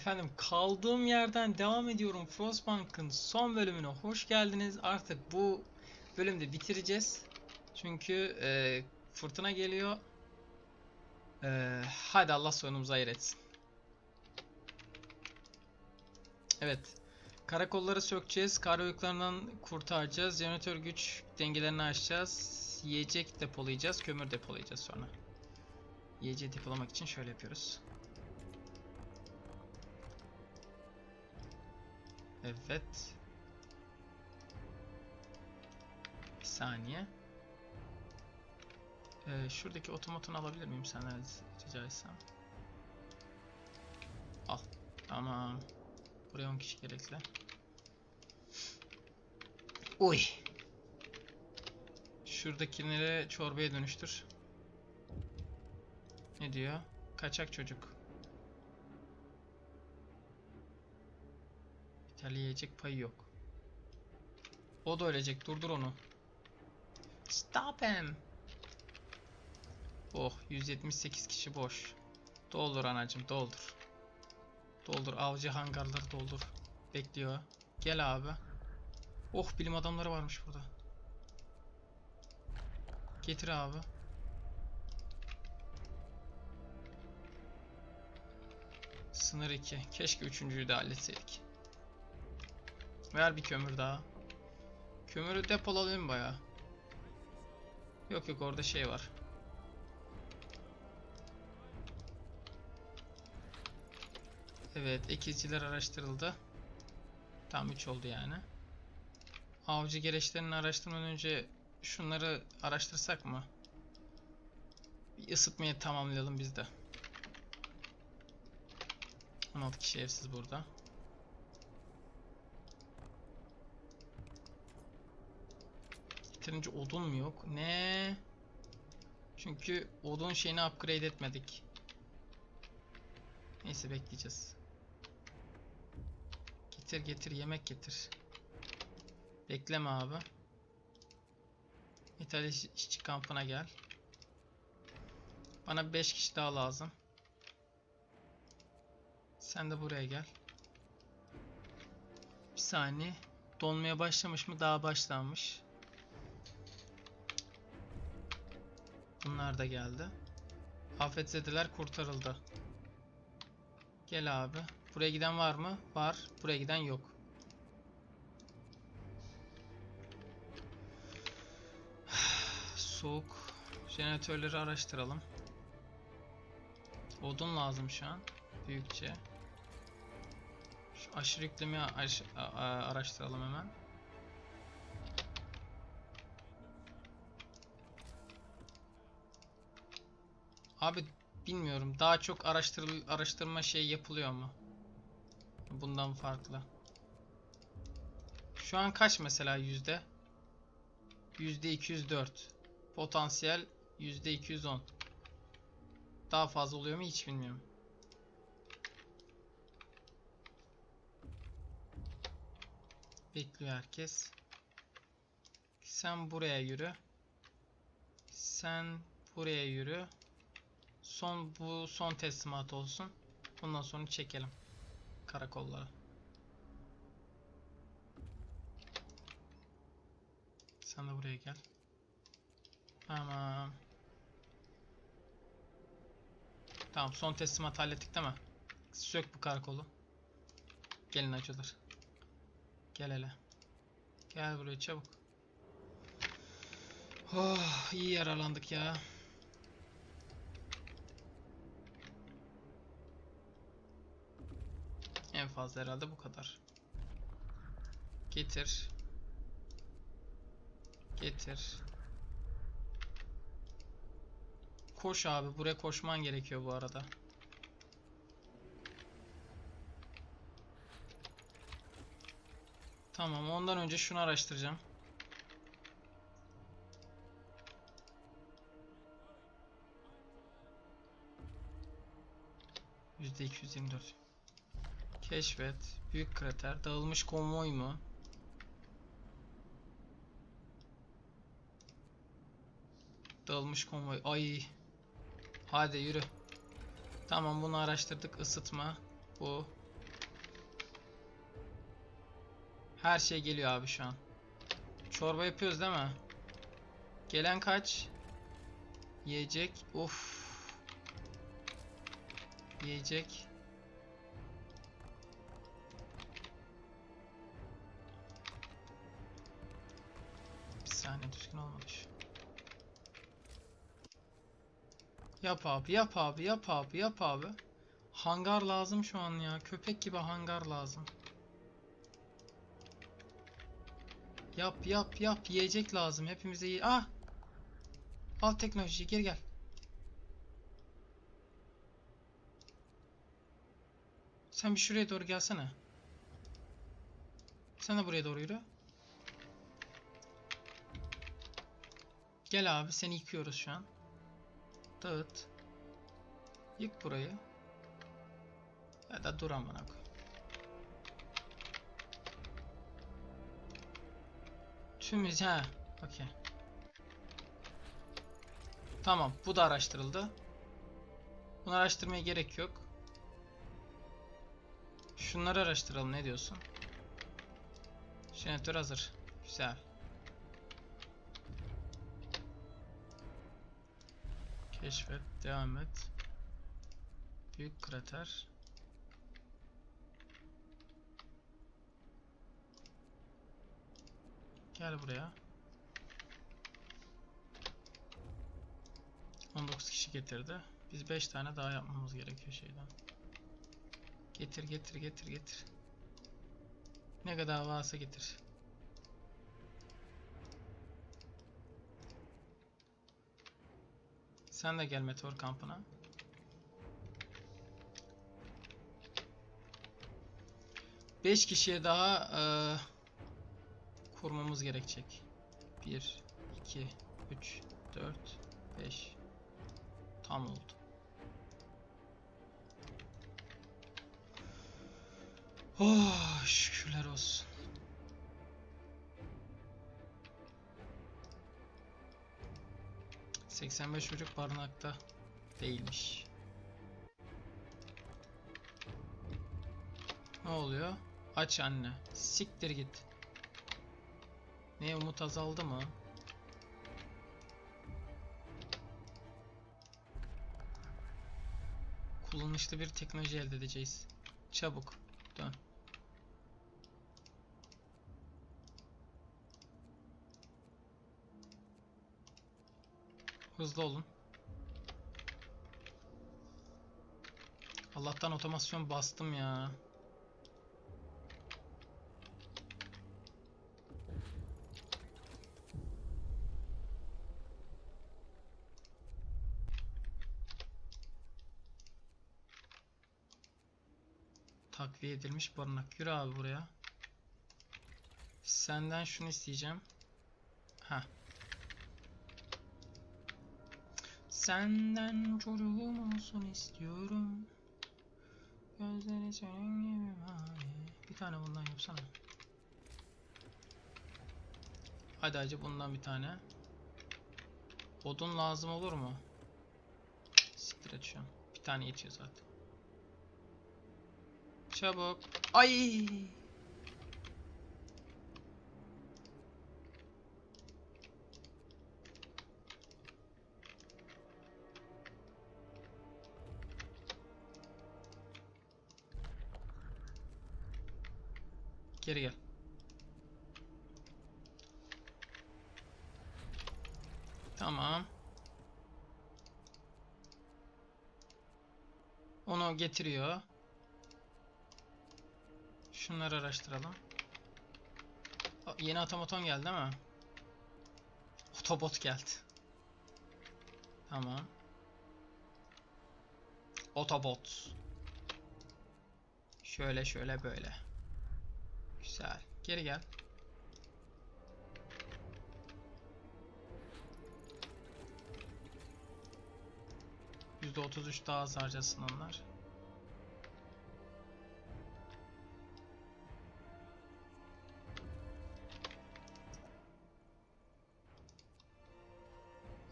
Efendim kaldığım yerden devam ediyorum. Frostbank'ın son bölümüne hoş geldiniz. Artık bu bölümde bitireceğiz. Çünkü e, fırtına geliyor. E, hadi Allah sonumuzu hayır etsin. Evet. Karakolları sökeceğiz. Kar oyuklarından kurtaracağız. Jeneratör güç dengelerini aşacağız. Yiyecek depolayacağız. Kömür depolayacağız sonra. Yiyeceği depolamak için şöyle yapıyoruz. Evet. Bir saniye. Ee, şuradaki otomatını alabilir miyim senden rica etsem? Al. Tamam. Buraya 10 kişi gerekli. Uy. Şuradakileri çorbaya dönüştür. Ne diyor? Kaçak çocuk. İtalya payı yok. O da ölecek. Durdur onu. Stop him. Oh 178 kişi boş. Doldur anacım doldur. Doldur avcı hangarları doldur. Bekliyor. Gel abi. Oh bilim adamları varmış burada. Getir abi. Sınır 2. Keşke üçüncüyü de halletseydik. Ver bir kömür daha. Kömürü depolayalım bayağı. Yok yok orada şey var. Evet ekizciler araştırıldı. Tam 3 oldu yani. Avcı gereçlerini araştırmadan önce şunları araştırsak mı? Bir ısıtmayı tamamlayalım biz de. 16 kişi evsiz burada. Yeterince odun mu yok? Ne? Çünkü odun şeyini upgrade etmedik. Neyse bekleyeceğiz. Getir getir yemek getir. Bekleme abi. İtalya iş- işçi kampına gel. Bana 5 kişi daha lazım. Sen de buraya gel. Bir saniye. Donmaya başlamış mı? Daha başlanmış. Bunlar da geldi. Afetzedeler kurtarıldı. Gel abi. Buraya giden var mı? Var. Buraya giden yok. Soğuk. Jeneratörleri araştıralım. Odun lazım şu an. Büyükçe. Şu aşırı a- araştıralım hemen. Abi bilmiyorum. Daha çok araştır araştırma şey yapılıyor mu? Bundan farklı. Şu an kaç mesela yüzde? Yüzde 204. Potansiyel yüzde 210. Daha fazla oluyor mu hiç bilmiyorum. Bekliyor herkes. Sen buraya yürü. Sen buraya yürü. Son bu son teslimat olsun. Bundan sonra çekelim karakollara. Sen de buraya gel. Tamam. Tamam son teslimat hallettik değil mi? Sök bu karakolu. Gelin acılar. Gel hele. Gel buraya çabuk. Oh iyi yaralandık ya. En fazla herhalde bu kadar. Getir. Getir. Koş abi. Buraya koşman gerekiyor bu arada. Tamam. Ondan önce şunu araştıracağım. Yüzde 224. Keşfet. Büyük krater. Dağılmış konvoy mu? Dağılmış konvoy. Ay. Hadi yürü. Tamam bunu araştırdık. Isıtma. Bu. Her şey geliyor abi şu an. Çorba yapıyoruz değil mi? Gelen kaç? Yiyecek. Of. Yiyecek. Düzgün olmamış. Yap abi, yap abi, yap abi, yap abi. Hangar lazım şu an ya. Köpek gibi hangar lazım. Yap yap yap yiyecek lazım hepimize iyi. Ah! Al teknolojiyi geri gel. Sen bir şuraya doğru gelsene. Sen de buraya doğru yürü. Gel abi seni yıkıyoruz şu an. Dağıt. Yık burayı. Ya da dur amına koy. Tümüz ha. Okey. Tamam, bu da araştırıldı. Bunu araştırmaya gerek yok. Şunları araştıralım, ne diyorsun? Jeneratör hazır. Güzel. Keşfet, devam et. Büyük krater. Gel buraya. 19 kişi getirdi. Biz 5 tane daha yapmamız gerekiyor şeyden. Getir getir getir getir. Ne kadar varsa getir. Sen de gel meteor kampına. Beş kişiye daha eee, kurmamız gerekecek. 1, 2, 3, 4, 5. Tam oldu. Oh, şükürler olsun. Seksen beş çocuk barınakta değilmiş. Ne oluyor? Aç anne. Siktir git. Ne umut azaldı mı? Kullanışlı bir teknoloji elde edeceğiz. Çabuk dön. Hızlı olun. Allah'tan otomasyon bastım ya. Takviye edilmiş barınak. Yürü abi buraya. Senden şunu isteyeceğim. Ha. Senden çocuğum olsun istiyorum. Gözleri senin gibi mavi. Bir tane bundan yapsana. Hadi acı bundan bir tane. Odun lazım olur mu? Siktir et şu an. Bir tane yetiyor zaten. Çabuk. Ay. Geri gel. Tamam. Onu getiriyor. Şunları araştıralım. Yeni otomaton geldi mi? Otobot geldi. Tamam. Otobot. Şöyle şöyle böyle. Güzel. Geri gel. %33 daha az harcasın onlar.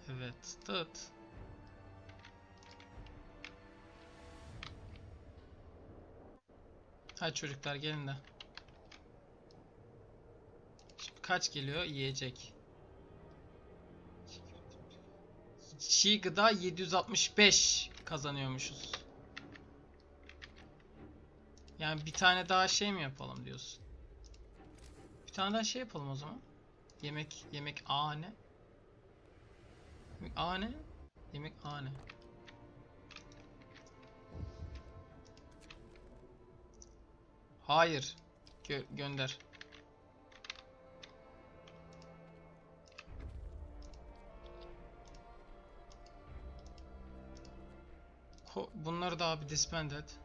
Evet, tut. Hadi çocuklar gelin de. Kaç geliyor? Yiyecek. Çiğ gıda 765 kazanıyormuşuz. Yani bir tane daha şey mi yapalım diyorsun? Bir tane daha şey yapalım o zaman. Yemek yemek A ne? Yemek A? Hayır. Gö- gönder. Bunları da abi disband et.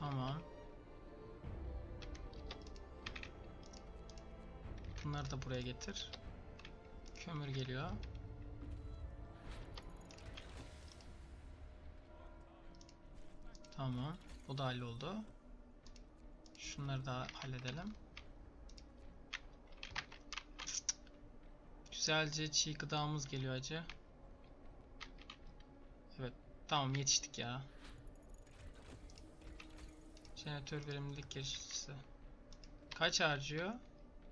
Tamam. Bunları da buraya getir. Kömür geliyor. Tamam. Bu da halloldu. Şunları da halledelim. Güzelce çiğ gıdamız geliyor acı. Evet. Tamam yetiştik ya. Jeneratör verimlilik geliştiricisi. Kaç harcıyor?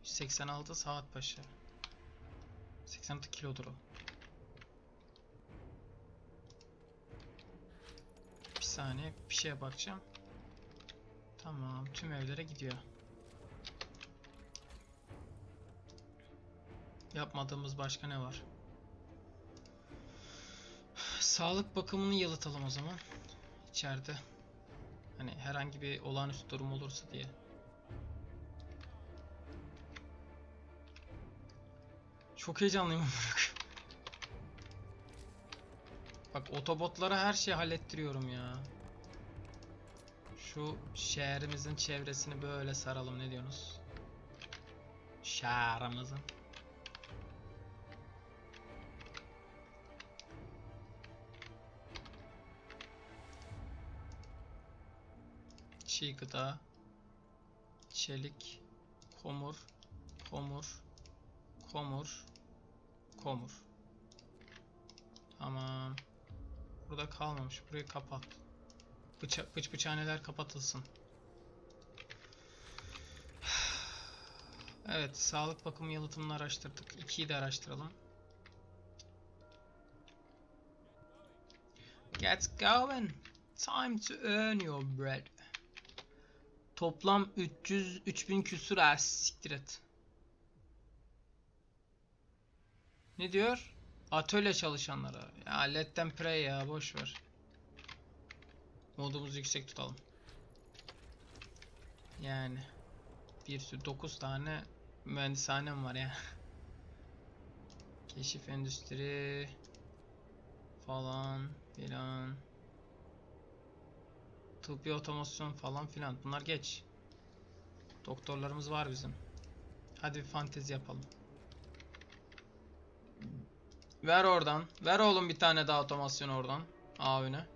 186 saat başı. 86 kilodur o. Bir saniye bir şeye bakacağım. Tamam tüm evlere gidiyor. Yapmadığımız başka ne var? Sağlık bakımını yalıtalım o zaman. İçeride. Hani herhangi bir olağanüstü durum olursa diye. Çok heyecanlıyım. Bak otobotlara her şeyi hallettiriyorum ya. Şu şehrimizin çevresini böyle saralım ne diyorsunuz? Şehrimizin. Çiğ gıda, çelik, komur, komur, komur, komur. Tamam. Burada kalmamış. Burayı kapat. Bıça bıç bıçhaneler kapatılsın. Evet, sağlık bakımı yalıtımını araştırdık. 2'yi de araştıralım. Get going. Time to earn your bread. Toplam 300 3000 küsur ha siktir et. Ne diyor? Atölye çalışanlara. Ya let them pray ya boş ver. Modumuzu yüksek tutalım. Yani bir sürü 9 tane mühendishanem var ya. Keşif endüstri falan filan. Tıbbi otomasyon falan filan. Bunlar geç. Doktorlarımız var bizim. Hadi bir fantezi yapalım. Ver oradan. Ver oğlum bir tane daha otomasyon oradan. Abine.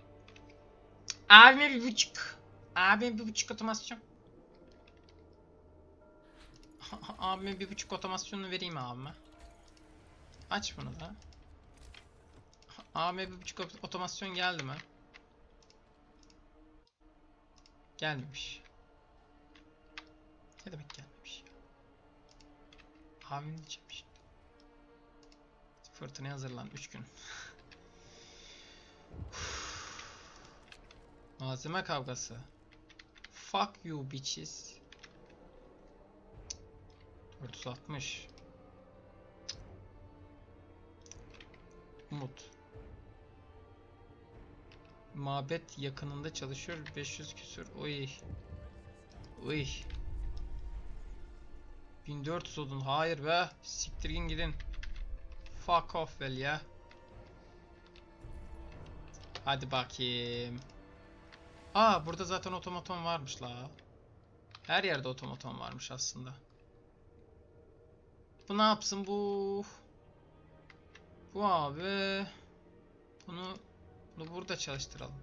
Abime bir buçuk. Abime bir buçuk otomasyon. abime bir buçuk otomasyonunu vereyim abime. Aç bunu da. Abime bir buçuk otomasyon geldi mi? Gelmemiş. Ne demek gelmemiş? Abim diyeceğim şimdi. Fırtınaya hazırlan 3 gün. Malzeme kavgası. Fuck you bitches. 460. Umut. Mabet yakınında çalışıyor 500 küsür. Oy. Oy. 1400 odun. Hayır be. Siktirin gidin. Fuck off well ya. Hadi bakayım. Aa burada zaten otomaton varmış la. Her yerde otomaton varmış aslında. Bu ne yapsın bu? Bu abi. Bunu bunu burada çalıştıralım.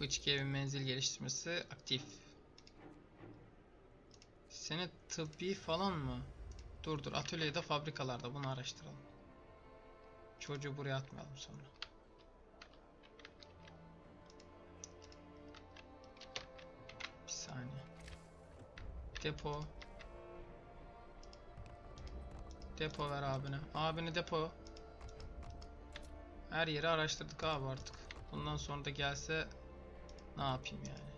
Bıçk evin menzil geliştirmesi aktif. Seni tıbbi falan mı? Dur dur atölyede fabrikalarda bunu araştıralım. Çocuğu buraya atmayalım sonra. Bir saniye. Depo. Depo ver abine. Abine depo. Her yeri araştırdık abi artık. Bundan sonra da gelse ne yapayım yani.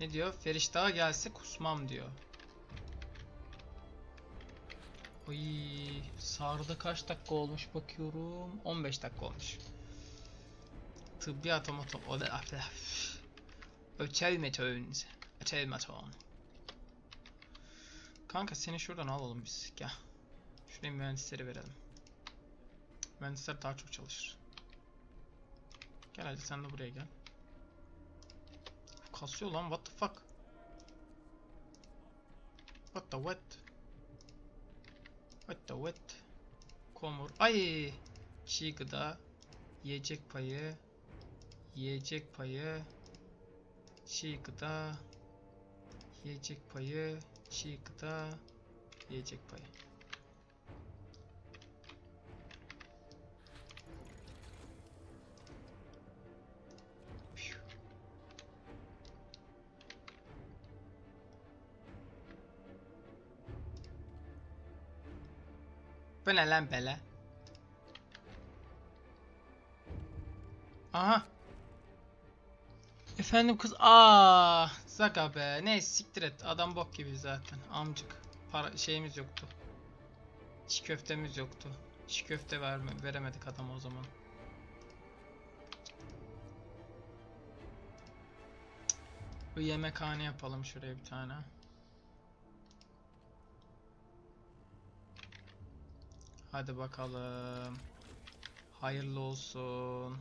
Ne diyor? Feriş daha gelse kusmam diyor. Oy, sarıda kaç dakika olmuş bakıyorum. 15 dakika olmuş. Tıbbi otomaton. O da Öçelmeton. Öçelmeton. Kanka seni şuradan alalım biz. Gel. Şuraya mühendisleri verelim. Mühendisler daha çok çalışır. Gel hadi sen de buraya gel. Kasıyor lan what the fuck? What the what? What the what? Komur. Ay! Çiğ gıda. Yiyecek payı. Yiyecek payı. Çiğ gıda. Yiyecek payı. Çiğ gıda. Yiyecek payı. Bu ne lan böyle? Aha. Efendim kız aa Zaka be. Ne siktir et. Adam bok gibi zaten. Amcık. Para şeyimiz yoktu. Çiğ köftemiz yoktu. Çiğ köfte verme, veremedik adama o zaman. Bu yemekhane yapalım şuraya bir tane. Hadi bakalım. Hayırlı olsun.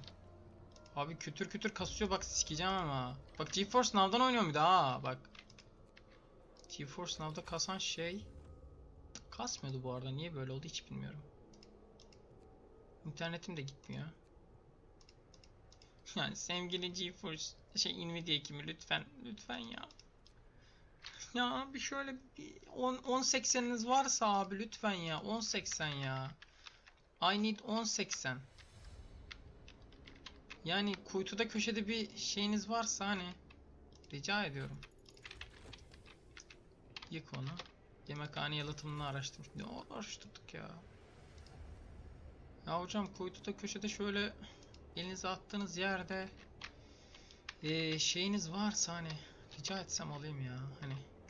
Abi kütür kütür kasıyor bak sikeceğim ama. Bak GeForce Now'dan oynuyorum bir daha bak. GeForce Now'da kasan şey kasmıyordu bu arada. Niye böyle oldu hiç bilmiyorum. İnternetim de gitmiyor. Yani sevgili GeForce şey Nvidia ekimi lütfen lütfen ya. Ya bir şöyle bir 10 1080'iniz varsa abi lütfen ya 1080 ya. I need 1080. Yani kuytuda köşede bir şeyiniz varsa hani rica ediyorum. Yık onu. Yemekhane yalıtımını araştır. Ne araştırdık ya? Ya hocam kuytuda köşede şöyle elinize attığınız yerde eee, şeyiniz varsa hani rica etsem alayım ya. Hani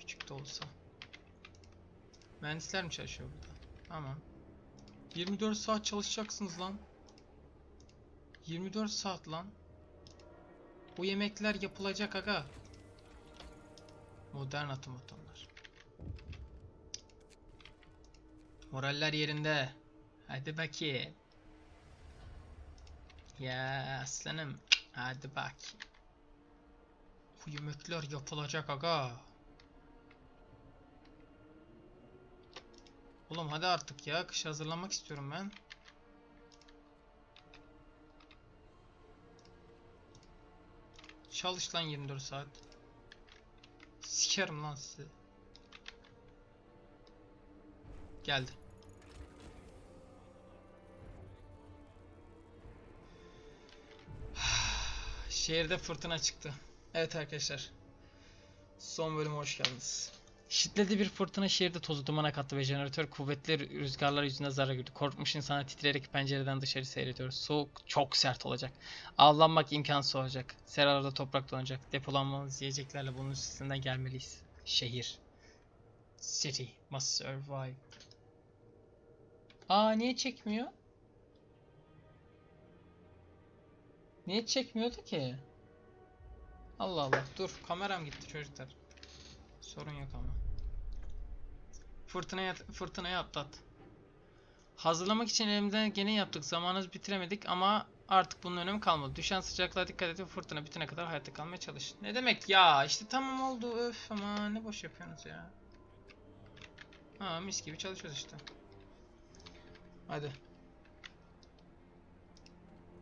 küçük de olsa. Mühendisler mi çalışıyor burada? Tamam. 24 saat çalışacaksınız lan. 24 saat lan. Bu yemekler yapılacak aga. Modern otomatonlar. Moraller yerinde. Hadi bakayım. Ya aslanım. Hadi bak. Bu yemekler yapılacak aga. Oğlum hadi artık ya. Kış hazırlanmak istiyorum ben. Çalış lan 24 saat. Sikerim lan sizi. Geldi. Şehirde fırtına çıktı. Evet arkadaşlar. Son bölüme hoş geldiniz. Şiddetli bir fırtına şehirde tozu dumana kattı ve jeneratör kuvvetli rüzgarlar yüzünden zarar gördü. Korkmuş insanlar titreyerek pencereden dışarı seyrediyor. Soğuk çok sert olacak. Avlanmak imkansız olacak. Seralarda toprak donacak. Depolanmamız yiyeceklerle bunun üstesinden gelmeliyiz. Şehir. City must survive. Aa niye çekmiyor? Niye çekmiyordu ki? Allah Allah. Dur kameram gitti çocuklar. Sorun yok ama. Fırtınaya, fırtınaya atlat. Hazırlamak için elimden gene yaptık. Zamanımızı bitiremedik ama artık bunun önemi kalmadı. Düşen sıcaklığa dikkat edin. Fırtına bitene kadar hayatta kalmaya çalış. Ne demek ya? İşte tamam oldu. Öf ama ne boş yapıyorsunuz ya. Ha mis gibi çalışıyoruz işte. Hadi.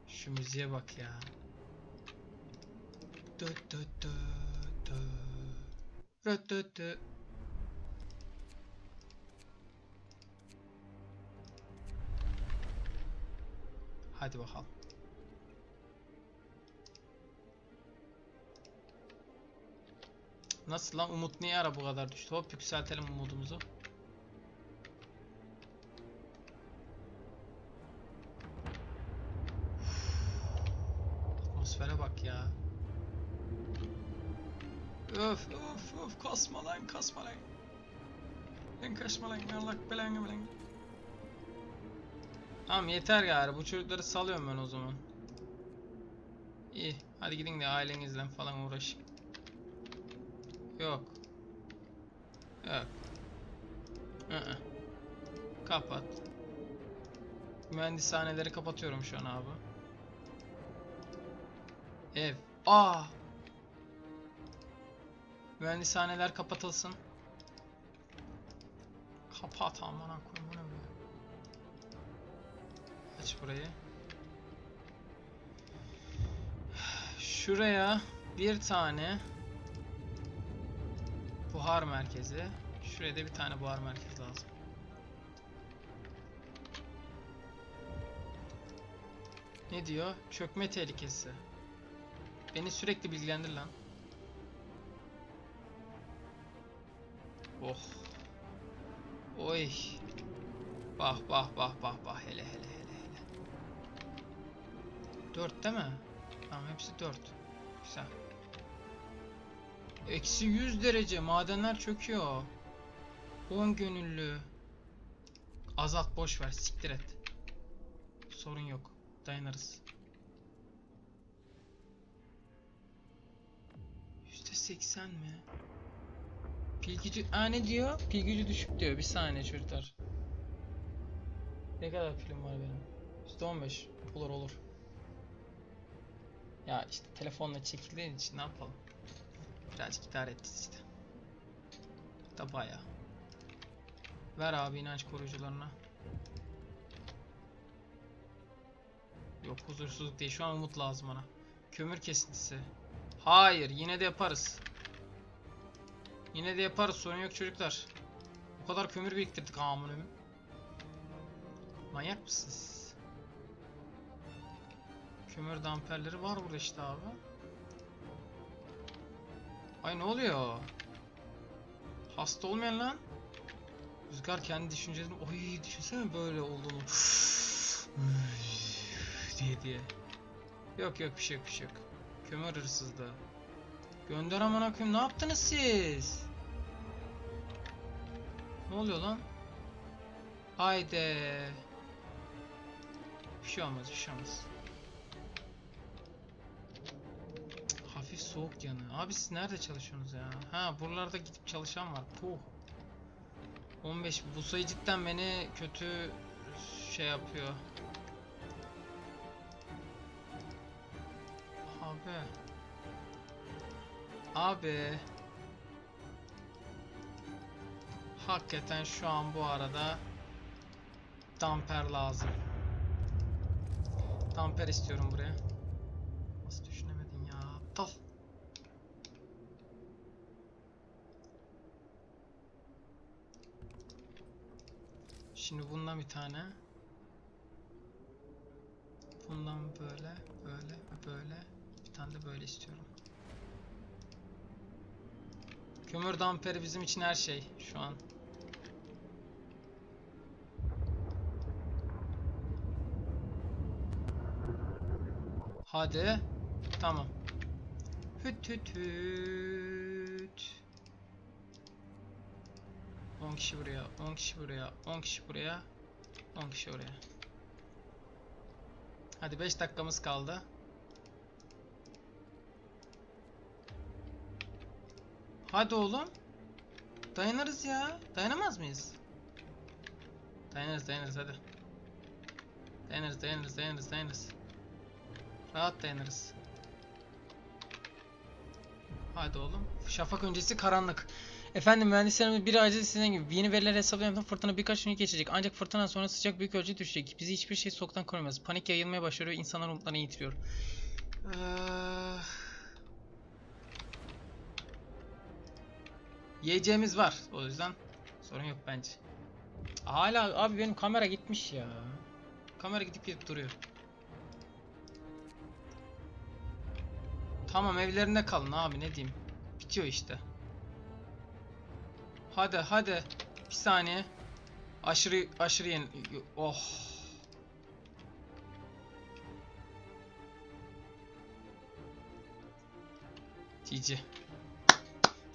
Şu müziğe bak ya. Dö dö dö dö. Rö dö dö. Hadi bakalım. Nasıl lan umut niye ara bu kadar düştü? Hop yükseltelim umudumuzu. Atmosfere bak ya. Öf öf öf kasma lan kasma lan. Ben kaçma lan Allah belanı belanı. Tamam yeter gari bu çocukları salıyorum ben o zaman. İyi hadi gidin de ailenizle falan uğraşın. Yok. Yok. Hı Kapat. Mühendishaneleri kapatıyorum şu an abi. Ev. Aa. Mühendishaneler kapatılsın. Kapat amına koyayım bu be? Aç burayı. Şuraya bir tane buhar merkezi. Şuraya da bir tane buhar merkezi lazım. Ne diyor? Çökme tehlikesi. Beni sürekli bilgilendir lan. Oh. Oy. Bah bah bah bah bah hele hele hele hele. 4 değil mi? Tamam hepsi 4. Güzel. Eksi 100 derece madenler çöküyor. 10 gönüllü. Azalt boş ver siktir et. Sorun yok. Dayanırız. %80 mi? Pil gücü... Aa ne diyor? Pil gücü düşük diyor. Bir saniye çocuklar. Ne kadar pilim var benim? %15. Olur olur. Ya işte telefonla çekildiğin için ne yapalım? Birazcık idare ettik işte. Da baya. Ver abi inanç koruyucularına. Yok huzursuzluk değil. Şu an umut lazım bana. Kömür kesintisi. Hayır yine de yaparız. Yine de yaparız sorun yok çocuklar. O kadar kömür biriktirdik amına. Manyak mısınız? Kömür damperleri var burada işte abi. Ay ne oluyor? Hasta olmayan lan. Rüzgar kendi düşüncelerini oy düşünsene böyle olduğunu. diye diye. Yok yok bir şey yok bir şey yok. Kömür hırsızlığı. Gönder amına koyayım ne yaptınız siz? Ne oluyor lan? Haydi. Bir şey olmaz bir şey olmaz. Hafif soğuk yanı. Abi siz nerede çalışıyorsunuz ya? Ha buralarda gidip çalışan var. Puh. 15 bu sayı cidden beni kötü şey yapıyor. Abi. Abi. Hakikaten şu an bu arada damper lazım. Damper istiyorum buraya. Nasıl düşünemedin ya? Aptal. Şimdi bundan bir tane. Bundan böyle, böyle, böyle. Bir tane de böyle istiyorum. Kömür damperi bizim için her şey şu an. Hadi. Tamam. Hüt hüt hüt. 10 kişi buraya, 10 kişi buraya, 10 kişi buraya, 10 kişi oraya. Hadi 5 dakikamız kaldı. Hadi oğlum. Dayanırız ya. Dayanamaz mıyız? Dayanırız dayanırız hadi. Dayanırız dayanırız dayanırız dayanırız. Rahat dayanırız. Hadi oğlum. Şafak öncesi karanlık. Efendim mühendislerimiz bir acil sizin gibi yeni veriler hesaplayan fırtına birkaç gün geçecek. Ancak fırtına sonra sıcak büyük ölçüde düşecek. Bizi hiçbir şey soğuktan korumaz. Panik yayılmaya başlıyor ve insanlar umutlarını yitiriyor. Eee... Yiyeceğimiz var. O yüzden sorun yok bence. Hala abi benim kamera gitmiş ya. Kamera gidip gidip duruyor. Tamam evlerinde kalın abi ne diyeyim. Bitiyor işte. Hadi hadi. Bir saniye. Aşırı aşırı yeni. Oh. GG.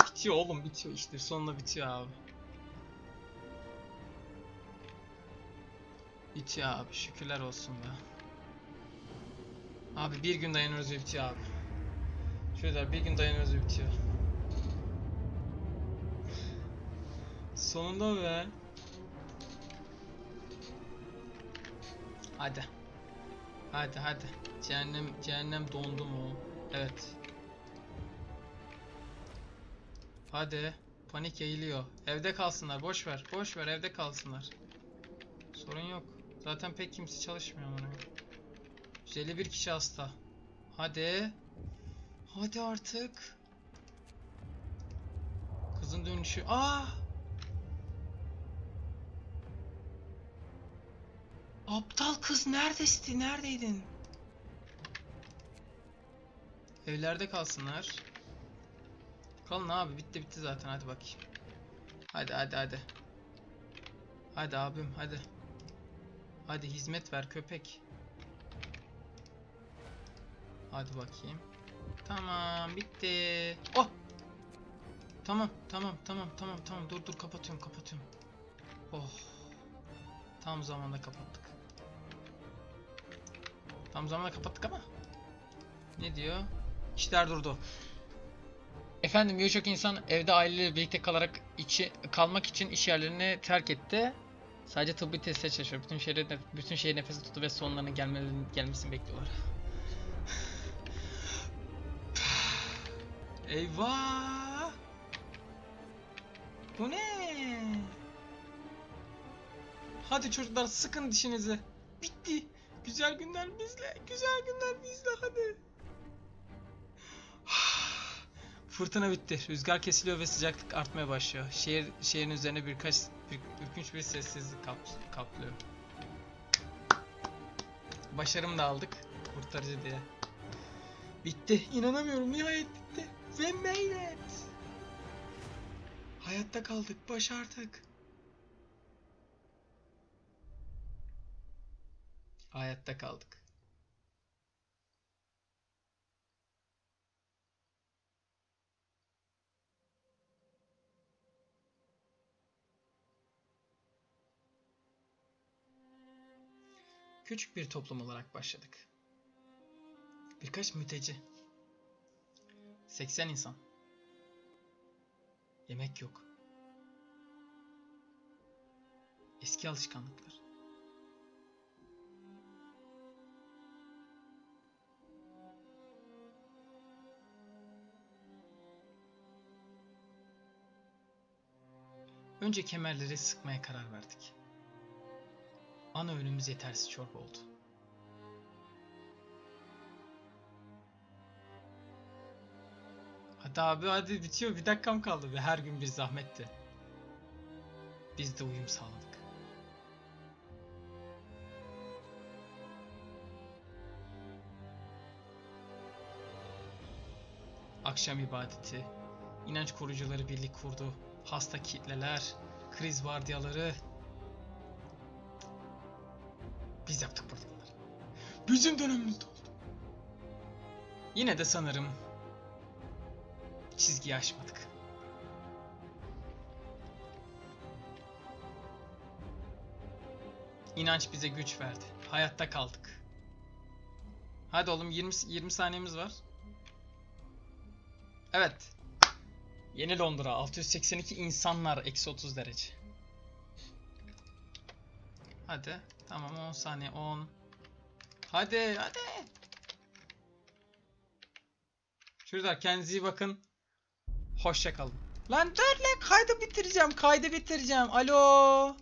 Bitiyor oğlum bitiyor işte sonunda bitiyor abi. Bitiyor abi şükürler olsun be. Abi bir gün dayanıyoruz ve bitiyor abi. Şöyle bir gün dayanıyoruz bitiyor. Sonunda be. Hadi. Hadi hadi. Cehennem cehennem dondu mu? Evet. Hadi. Panik yayılıyor. Evde kalsınlar. Boş ver. Boş ver evde kalsınlar. Sorun yok. Zaten pek kimse çalışmıyor amına. 151 kişi hasta. Hadi. Hadi artık. Kızın dönüşü. Aa! Aptal kız neredesin? Neredeydin? Evlerde kalsınlar. Kalın abi bitti bitti zaten hadi bakayım. Hadi hadi hadi. Hadi abim hadi. Hadi hizmet ver köpek. Hadi bakayım. Tamam bitti. Oh! Tamam tamam tamam tamam tamam dur dur kapatıyorum kapatıyorum. Oh. Tam zamanda kapattık. Tam zamanda kapattık ama. Ne diyor? İşler durdu. Efendim birçok insan evde aileyle birlikte kalarak içi, kalmak için iş yerlerini terk etti. Sadece tıbbi teste çalışıyor. Bütün şehir bütün şehir nefes tuttu ve sonlarının gelmesini bekliyorlar. Eyvah! Bu ne? Hadi çocuklar sıkın dişinizi. Bitti. Güzel günler bizle. Güzel günler bizle hadi. Fırtına bitti. Rüzgar kesiliyor ve sıcaklık artmaya başlıyor. Şehir şehrin üzerine birkaç bir, ürkünç bir sessizlik kap, kaplıyor. Başarım da aldık. Kurtarıcı diye. Bitti. İnanamıyorum. Nihayet bitti. Ve it. Hayatta kaldık. Başardık. Hayatta kaldık. Küçük bir toplum olarak başladık. Birkaç mülteci. 80 insan. Yemek yok. Eski alışkanlıklar. Önce kemerleri sıkmaya karar verdik. Ana önümüz yetersiz çorba oldu. Hadi abi hadi bitiyor bir dakikam kaldı ve her gün bir zahmetti. Biz de uyum sağladık. Akşam ibadeti, inanç korucuları birlik kurdu, hasta kitleler, kriz vardiyaları, biz yaptık burada. Bizim dönemimizde oldu. Yine de sanırım çizgiyi aşmadık. İnanç bize güç verdi. Hayatta kaldık. Hadi oğlum 20 20 saniyemiz var. Evet. Yeni Londra 682 insanlar eksi 30 derece. Hadi. Tamam 10 saniye 10. Hadi hadi. Çocuklar kendinize iyi bakın. Hoşça kalın. Lan dur lan kaydı bitireceğim. Kaydı bitireceğim. Alo.